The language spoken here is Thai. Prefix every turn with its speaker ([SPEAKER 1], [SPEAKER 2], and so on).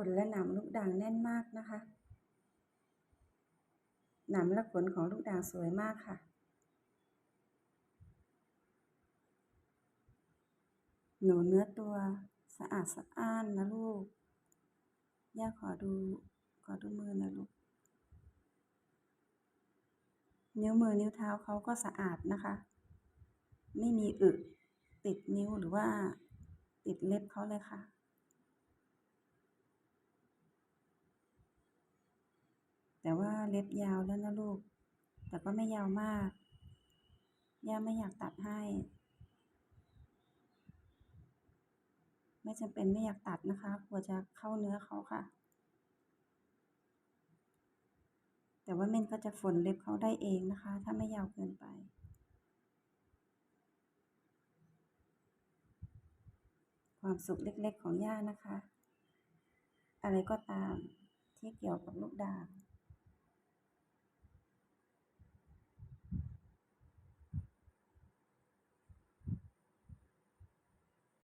[SPEAKER 1] ขนและหนามลูกด่างแน่นมากนะคะ หนามและขนของลูกด่างสวยมากค่ะ หนูเนื้อตัวสะอาดสะอ้านนะลูก ย่าขอดูขอดูมือนะลูก นิ้วมือนิ้วเท้าเขาก็สะอาดนะคะ ไม่มีอึติดนิ้วหรือว่าติดเล็บเขาเลยค่ะ แต่ว่าเล็บยาวแล้วนะลูก แต่ก็ไม่ยาวมาก ย่าไม่อยากตัดให้ ไม่จำเป็นไม่อยากตัดนะคะกลัวจะเข้าเนื้อเขาค่ะ แต่ว่าเม่นก็จะฝนเล็บเขาได้เองนะคะ ถ้าไม่ยาวเกินไปความสุขเล็กๆของย่านะคะ อะไรก็ตามที่เกี่ยวกับลูกด่าง